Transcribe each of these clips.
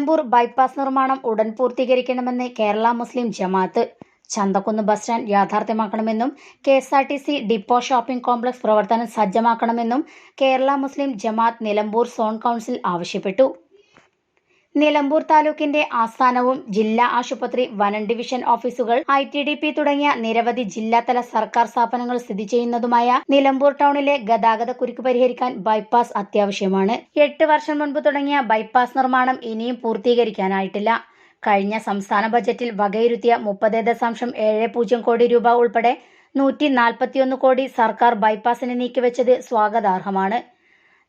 Nilambur bypass നിർമ്മാണം ഉടൻ പൂർത്തീകരിക്കണമെന്ന് Kerala Muslim Jamaath. Chanthakkunnu bus stand യാഥാർത്ഥ്യമാക്കണമെന്നും K S R T C depot shopping complex പ്രവർത്തനം സജ്ജമാക്കണമെന്നും കേരള മുസ്ലിം ജമാഅത്ത് നിലമ്പൂർ സോൺ കൗൺസിൽ ആവശ്യപ്പെട്ടു. നിലമ്പൂർ താലൂക്കിന്റെ ആസ്ഥാനവും ജില്ലാ ആശുപത്രി വനം ഡിവിഷൻ ഓഫീസുകൾ ഐ ടി ഡി പി തുടങ്ങിയ നിരവധി ജില്ലാതല സർക്കാർ സ്ഥാപനങ്ങൾ സ്ഥിതി ചെയ്യുന്നതുമായ നിലമ്പൂർ ടൗണിലെ ഗതാഗത കുരുക്ക് പരിഹരിക്കാൻ ബൈപ്പാസ് അത്യാവശ്യമാണ്. എട്ട് വർഷം മുൻപ് തുടങ്ങിയ ബൈപ്പാസ് നിർമ്മാണം ഇനിയും പൂർത്തീകരിക്കാനായിട്ടില്ല. കഴിഞ്ഞ സംസ്ഥാന ബജറ്റിൽ വകയിരുത്തിയ മുപ്പത് ദശാംശം ഏഴ് പൂജ്യം കോടി രൂപ ഉൾപ്പെടെ നൂറ്റി നാൽപ്പത്തിയൊന്ന് കോടി സർക്കാർ ബൈപ്പാസിന് നീക്കിവെച്ചത് സ്വാഗതാർഹമാണ്.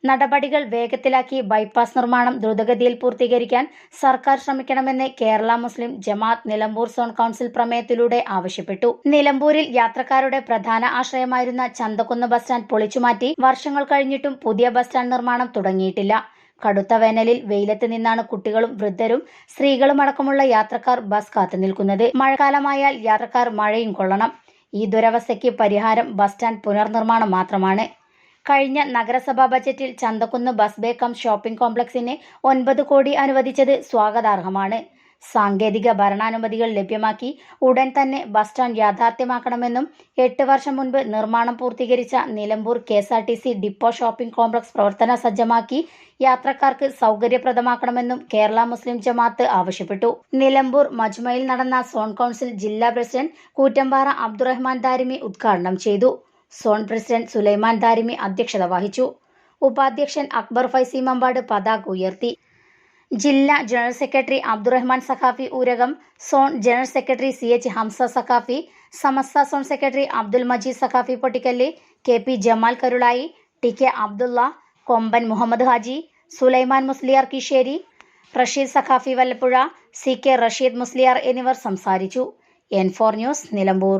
നടപടികൾ വേഗത്തിലാക്കി ബൈപ്പാസ് നിർമ്മാണം ദ്രുതഗതിയിൽ പൂർത്തീകരിക്കാൻ സർക്കാർ ശ്രമിക്കണമെന്ന് കേരള മുസ്ലിം ജമാഅത്ത് നിലമ്പൂർ സോൺ കൗൺസിൽ പ്രമേയത്തിലൂടെ ആവശ്യപ്പെട്ടു. നിലമ്പൂരിൽ യാത്രക്കാരുടെ പ്രധാന ആശ്രയമായിരുന്ന ചന്തക്കുന്ന് ബസ് സ്റ്റാൻഡ് പൊളിച്ചുമാറ്റി വർഷങ്ങൾ കഴിഞ്ഞിട്ടും പുതിയ ബസ് സ്റ്റാൻഡ് നിർമ്മാണം തുടങ്ങിയിട്ടില്ല. കടുത്ത വേനലിൽ വെയിലത്ത് നിന്നാണ് കുട്ടികളും വൃദ്ധരും സ്ത്രീകളും അടക്കമുള്ള യാത്രക്കാർ ബസ് കാത്തു നിൽക്കുന്നത്. മഴക്കാലമായാൽ യാത്രക്കാർ മഴയും കൊള്ളണം. ഈ ദുരവസ്ഥയ്ക്ക് പരിഹാരം ബസ് സ്റ്റാൻഡ് പുനർനിർമ്മാണം മാത്രമാണ്. കഴിഞ്ഞ നഗരസഭാ ബജറ്റിൽ ചന്തക്കുന്ന് ബസ് കം ഷോപ്പിംഗ് കോംപ്ലക്സിന് ഒൻപത് കോടി അനുവദിച്ചത് സ്വാഗതാർഹമാണ്. സാങ്കേതിക ഭരണാനുമതികൾ ലഭ്യമാക്കി ഉടൻ തന്നെ ബസ് സ്റ്റാൻഡ് യാഥാർത്ഥ്യമാക്കണമെന്നും എട്ട് വർഷം മുൻപ് നിർമ്മാണം പൂർത്തീകരിച്ച Nilambur K S R T C depot shopping complex പ്രവർത്തന സജ്ജമാക്കി യാത്രക്കാർക്ക് സൗകര്യപ്രദമാക്കണമെന്നും കേരള മുസ്ലിം ജമാഅത്ത് ആവശ്യപ്പെട്ടു. നിലമ്പൂർ മജ്മയിൽ നടന്ന സോൺ കൗൺസിൽ ജില്ലാ പ്രസിഡന്റ് കൂറ്റമ്പാറ അബ്ദുറഹ്മാൻ ദാരിമി ഉദ്ഘാടനം ചെയ്തു. സോൺ പ്രസിഡന്റ് സുലൈമാൻ ദാരിമി അധ്യക്ഷത വഹിച്ചു. ഉപാധ്യക്ഷൻ അക്ബർ ഫൈസി മമ്പാട് പതാക ഉയർത്തി. ജില്ലാ general secretary Abdurahman Saqafi Oorakam zone general secretary C H Hamza Saqafi Samastha zone secretary Abdul Majeed Saqafi Pottikkalli K P Jamal Karulai T K Abdulla Komban Muhammad Haji Sulaiman Musliyar Kisheri Rasheed Saqafi Vallappuzha C K Rasheed Musliyar എന്നിവർ സംസാരിച്ചു. N four news Nilambur.